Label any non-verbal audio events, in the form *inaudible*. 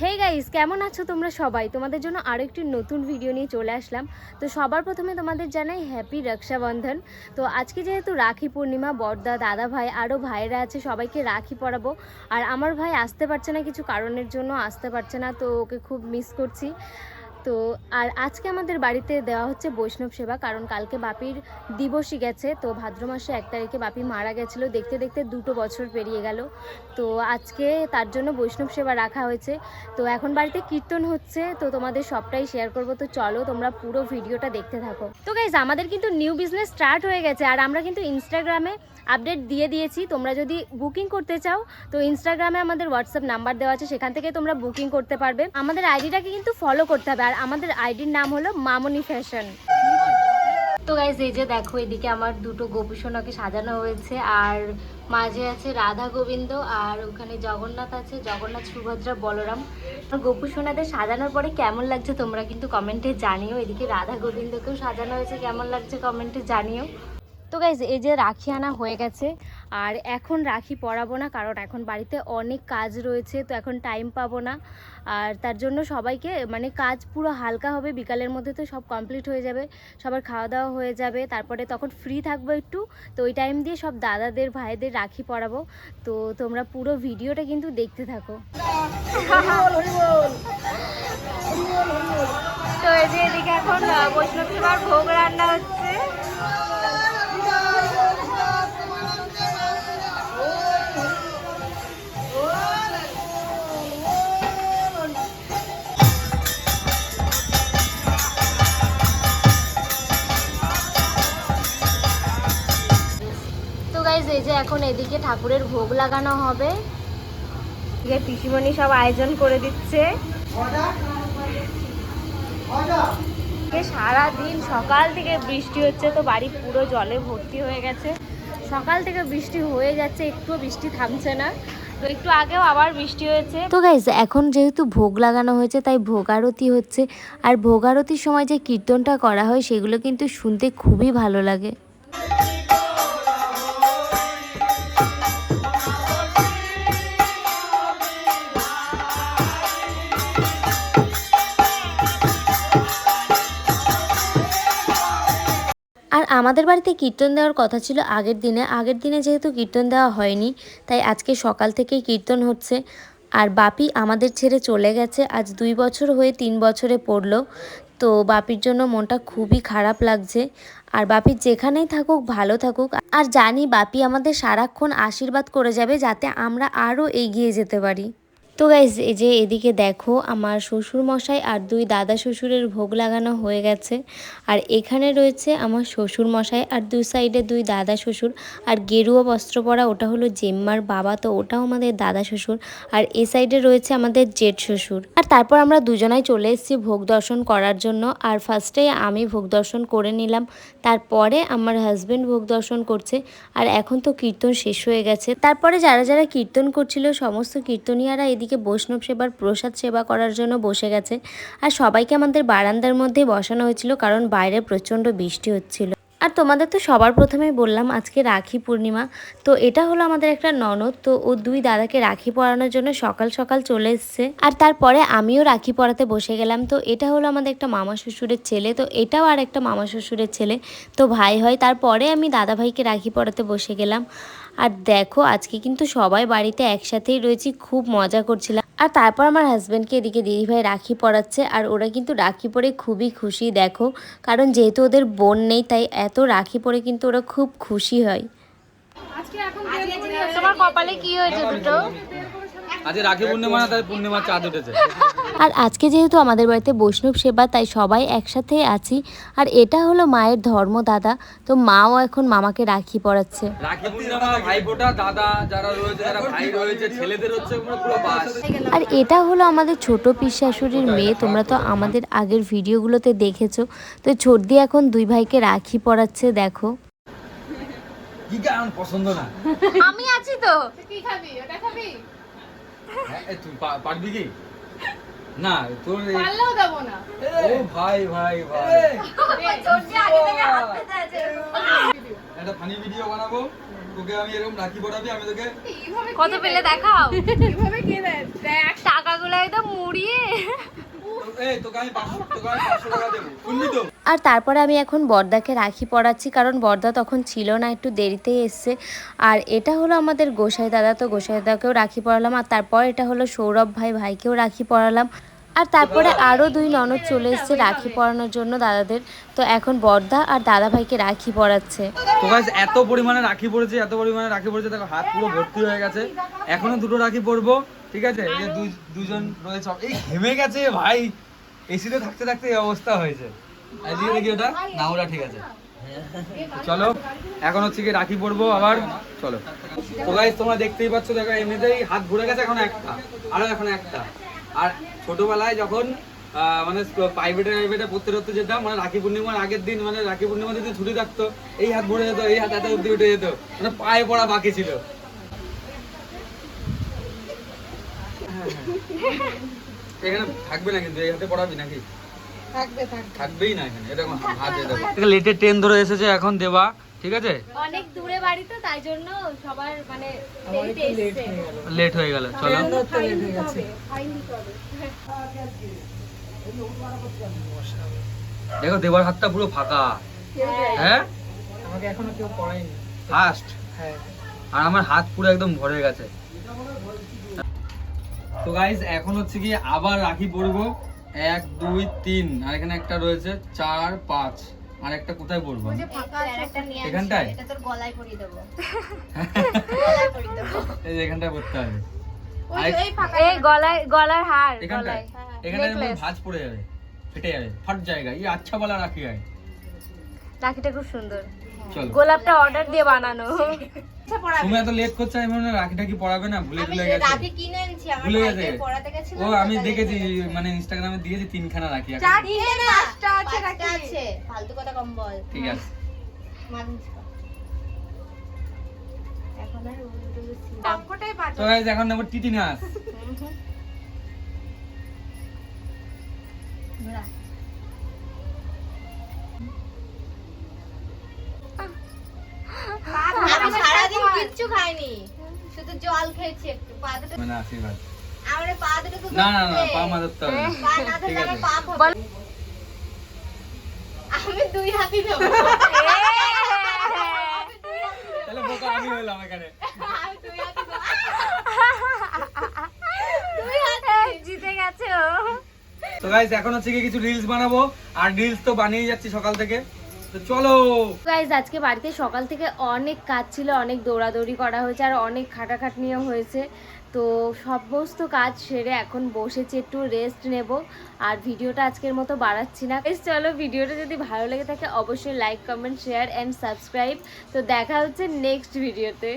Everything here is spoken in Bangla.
হে গাইস কেমন আছো তোমরা সবাই? তোমাদের জন্য আরও একটি নতুন ভিডিও নিয়ে চলে আসলাম। তো সবার প্রথমে তোমাদের জানাই হ্যাপি রক্ষাবন্ধন। তো আজকে যেহেতু রাখি পূর্ণিমা, বড়দা, দাদা ভাই আরও ভাইরা আছে, সবাইকে রাখি পরাবো। আর আমার ভাই আসতে পারছে না, কিছু কারণের জন্য আসতে পারছে না, তো ওকে খুব মিস করছি। তো আর আজকে আমাদের বাড়িতে দেওয়া হচ্ছে বৈষ্ণব সেবা, কারণ কালকে বাপির দিবসই গেছে, তো ভাদ্র মাসে এক তারিখে বাপি মারা গেছিল। দেখতে দেখতে দুটো বছর পেরিয়ে গেল। তো আজকে তার জন্য বৈষ্ণব সেবা রাখা হয়েছে। তো এখন বাড়িতে কীর্তন হচ্ছে, তো তোমাদের সবটাই শেয়ার করব। তো চলো তোমরা পুরো ভিডিওটা দেখতে থাকো। তো গাইজ আমাদের কিন্তু নিউ বিজনেস স্টার্ট হয়ে গেছে, আর আমরা কিন্তু ইনস্টাগ্রামে আপডেট দিয়ে দিয়েছি। তোমরা যদি বুকিং করতে চাও, তো ইনস্টাগ্রামে আমাদের হোয়াটসঅ্যাপ নাম্বার দেওয়া আছে, সেখান থেকে তোমরা বুকিং করতে পারবে। আমাদের আইডিটাকে কিন্তু ফলো করতে হবে। আমাদের আইডির নাম হলো মামনি ফ্যাশন। তো গাইজ এই যে দেখো এদিকে আমার দুটো গোপুসোনাকে সাজানো হয়েছে আর মাঝে আছে রাধা গোবিন্দ আর ওখানে জগন্নাথ আছে জগন্নাথ সুভদ্রা বলরাম। আর গোপুসোনাদের সাজানোর পরে কেমন লাগছে তোমরা কিন্তু কমেন্টে জানিও। এদিকে রাধা গোবিন্দকেও সাজানো হয়েছে কেমন লাগছে কমেন্টে জানিও। তো গাইজ এই যে রাখি আনা হয়ে গেছে আর এখন রাখি পরাবো না, কারণ এখন বাড়িতে অনেক কাজ রয়েছে, তো এখন টাইম পাবো না। আর তার জন্য সবাইকে মানে কাজ পুরো হালকা হবে, বিকালের মধ্যে তো সব কমপ্লিট হয়ে যাবে, সবার খাওয়া দাওয়া হয়ে যাবে, তারপরে তখন ফ্রি থাকব একটু, তো ওই টাইম দিয়ে সব দাদাদের, ভাইদের রাখি পরাবো, তো তোমরা পুরো ভিডিওটা কিন্তু দেখতে থাকো। তো এই যে এদিকে এখন বৈষ্ণব সেবার ভোগ রান্না হচ্ছে। এখন এদিকে ঠাকুরের ভোগ লাগানো হবে। এদিকে পিসিমণি সব আয়োজন করে দিচ্ছে। সারা দিন সকাল থেকে বৃষ্টি হচ্ছে, তো বাড়ি পুরো জলে ভর্তি হয়ে গেছে। সকাল থেকে বৃষ্টি হয়ে যাচ্ছে একটু বৃষ্টি থামছে না। তো একটু আগেও আবার বৃষ্টি হয়েছে। তো গাইজ এখন যেহেতু ভোগ লাগানো হয়েছে, তাই ভোগ আরতি হচ্ছে। আর ভোগ আরতির সময় যে কীর্তনটা করা হয়, সেগুলো কিন্তু শুনতে খুবই ভালো লাগে। আমাদের বাড়িতে কীর্তন দেওয়ার কথা ছিল আগের দিনে। আগের দিনে যেহেতু কীর্তন দেওয়া হয়নি, তাই আজকে সকাল থেকেই কীর্তন হচ্ছে। আর বাপি আমাদের ছেড়ে চলে গেছে। আজ দুই বছর হয়ে তিন বছরে পড়ল। তো বাপির জন্য মনটা খুবই খারাপ লাগছে। আর বাপি যেখানেই থাকুক, ভালো থাকুক। আর জানি বাপি আমাদের সারাক্ষণ আশীর্বাদ করে যাবে যাতে আমরা আরও এগিয়ে যেতে পারি। তো গাইজ এই যে এদিকে দেখো, আমার শ্বশুর মশাই আর দুই দাদা শ্বশুরের ভোগ লাগানো হয়ে গেছে। আর এখানে রয়েছে আমার শ্বশুর মশাই আর দুই সাইডে দুই দাদা শ্বশুর। আর গেরুয়া বস্ত্র পরা ওটা হলো জেম্মার বাবা, তো ওটাও আমাদের দাদা শ্বশুর। আর এ সাইডে রয়েছে আমাদের জেঠ শ্বশুর। আর তারপর আমরা দুজনাই চলে এসেছি ভোগ দর্শন করার জন্য। আর ফার্স্টে আমি ভোগ দর্শন করে নিলাম। তারপরে আমার হাজব্যান্ড ভোগ দর্শন করছে। আর এখন তো কীর্তন শেষ হয়ে গেছে। তারপরে যারা যারা কীর্তন করছিল, সমস্ত কীর্তনিয়ারা এদিকে বৈষ্ণব সেবার প্রসাদ সেবা করার জন্য বসে গেছে। আর সবাইকে আমাদের বারান্দার মধ্যেই বসানো হয়েছিল কারণ বাইরে প্রচণ্ড বৃষ্টি হচ্ছিল। আর তোমাদের তো সবার প্রথমেই বললাম আজকে রাখি পূর্ণিমা। তো এটা হলো আমাদের একটা ননদ। তো ও দুই দাদাকে রাখি পরানোর জন্য সকাল সকাল চলে এসছে। আর তারপরে আমিও রাখি পরাতে বসে গেলাম। তো এটা হলো আমাদের একটা মামা শ্বশুরের ছেলে। তো এটাও আর একটা মামা শ্বশুরের ছেলে। তো ভাই হয়। তারপরে আমি দাদা ভাইকে রাখি পরাতে বসে গেলাম। আর দেখো, আজকে কিন্তু সবাই বাড়িতে একসাথেই রয়েছি, খুব মজা করছিলাম। আর তারপর আমার হাজব্যান্ডকে এদিকে দিদিভাই রাখি পরাচ্ছে, আর ওরা কিন্তু রাখি পরে খুবই খুশি, দেখো। কারণ যেহেতু ওদের বোন নেই, তাই এত রাখি পরে কিন্তু ওরা খুব খুশি হয়। তোমার কপালে কি হয়েছে দুটো? আজকে রাখি পূর্ণিমা তাই পূর্ণিমার চাঁদ উঠেছে। আর আজকে যেহেতু আমাদের বাড়িতে বৈষ্ণব সেবা তাই সবাই একসাথে আছি। আর এটা হলো মায়ের ধর্ম দাদা। তো মাও এখন মামাকে রাখি পড়াচ্ছে রাখি পূর্ণিমা ভাইফোঁটা দাদা যারা রয়েছে যারা ভাই রয়েছে ছেলেদের হচ্ছে পুরো পুরো বাস। আর এটা হলো আমাদের ছোট পিস শাশুড়ির মেয়ে তোমরা তো আমাদের আগের ভিডিওগুলোতে দেখেছ। তো ছোটদি এখন দুই ভাইকে রাখি পড়াচ্ছে দেখো। কি পছন্দ না। আমি আছি তো। হ্যাঁ, এ, তুই পারবি কি? না তোর পারলেও দেবো না। ও ভাই ভাই ভাই। একটা ফানি ভিডিও বানাবো। তোকে আমি এরকম রাখি পড়াবি? আমি তোকে কত পেলে দেখাও। এইভাবে কে দেয়? দেখ। টাকা টাকাগুলো একদম মুড়িয়ে। আর তারপরে আমি এখন বর্দাকে রাখি পড়াচ্ছি কারণ বর্দা তখন ছিল না একটু দেরিতেই এসছে। আর এটা হলো আমাদের গোসাই দাদা তো গোসাই দাদাকেও রাখি পড়ালাম আর তারপর এটা হলো সৌরভ ভাই ভাইকেও রাখি পড়ালাম আর তারপরে আরও দুই ননদ চলে এসছে রাখি পরানোর জন্য দাদাদের তো এখন বর্দা আর দাদা ভাইকে রাখি পরাচ্ছে। তো গাইস এত পরিমাণে রাখি পড়েছে এত পরিমাণে রাখি পড়েছে দেখো হাত পুরো ভর্তি হয়ে গেছে। এখনও দুটো রাখি পরবো। ঠিক আছে? এই যে দুজন রয়েছে। এই ঘেমে গেছে ভাই। এসিতে থাকতে থাকতে এই অবস্থা হয়েছে। দিয়ে দেখি ওটা। না ওটা ঠিক আছে। চলো এখন হচ্ছে কি রাখি পরবো আবার। চলো। তো গাইস তোমরা দেখতেই পাচ্ছ দেখো এমনিতেই হাত ঘুরে গেছে এখন একটা। আরও এখন একটা। আর ছোটবেলায় যখন আহ, মানে প্রাইভেটে প্রাইভেটে পড়তে পড়তে যেতাম মানে রাখি পূর্ণিমার আগের দিন মানে রাখি পূর্ণিমা যদি ছুটি থাকতো এই হাত ঘুরে যেত এই হাত এত অব্দি উঠে যেত। মানে পায়ে পড়া বাকি ছিল। এখানে থাকবে না কিন্তু এই হাতে পড়াবি নাকি? থাকবেই না এখানে এটা হাত লেটের ট্রেন ধরে এসেছে এখন দেবা ঠিক আছে? অনেক দূরে বাড়ি তো তাই জন্য সবার মানে লেট হয়ে গেল। চলো। দেখো দেবার হাতটা পুরো ফাঁকা। হ্যাঁ? আমাকে এখনও কেউ পড়ায়নি। ফার্স্ট হ্যাঁ। আর আমার হাত পুরো একদম ভরে গেছে। তো গাইজ এখন হচ্ছে কি আবার রাখি পরবো। এক দুই তিন আর এখানে একটা রয়েছে চার পাঁচ। আর একটা কোথায় পরবো? এখানটায়? এটা তোর গলায় পরিয়ে দেবো। *laughs* এই এখানটায় পড়তে হবে। এই গলায় গলার হার এখানটায়? এখানে ভাঁজ পড়ে যাবে ফেটে যাবে। ফাট জায়গা। এই আচ্ছা বলা রাখি হয় রাখিটা খুব সুন্দর। গোলাপটা অর্ডার দিয়ে বানানো। তুমি এত লেট করছ আমি মনে হয় রাখিটা কি পড়াবে না ভুলে ভুলে গেছে। কিনে আনছি ভুলে গেছে। ও আমি দেখেছি মানে ইনস্টাগ্রামে দিয়েছি তিনখানা রাখি আছে। আছে। ফালতু কথা কম বল। ঠিক আছে। এখন আর তো গাইজ এখন নেব টিটি নাচ শুধু জল খেয়েছি একটু পা দুটো মানে আশীর্বাদ। আমার পা দুটো না না না ধরতে। পা মারতে হবে পা না ধরলে আমার আছে। হবে আমি দুই হাতই দেবো তাহলে বোকা আমি হলাম এখানে। আমি দুই হাতই দেবো জিতে গেছে তো গাইজ এখন হচ্ছে কি কিছু রিলস বানাবো। আর রিলস তো বানিয়ে যাচ্ছি সকাল থেকে। চলো। গাইজ আজকে বাড়িতে সকাল থেকে অনেক কাজ ছিল, অনেক দৌড়াদৌড়ি করা হয়েছে আর অনেক খাটাখাটনিও হয়েছে। তো সমস্ত কাজ সেরে এখন বসেছি, একটু রেস্ট নেব আর ভিডিওটা আজকের মতো বাড়াচ্ছি না। বেশ চলো ভিডিওটা যদি ভালো লেগে থাকে, অবশ্যই like comment share and subscribe তো দেখা হচ্ছে নেক্সট ভিডিওতে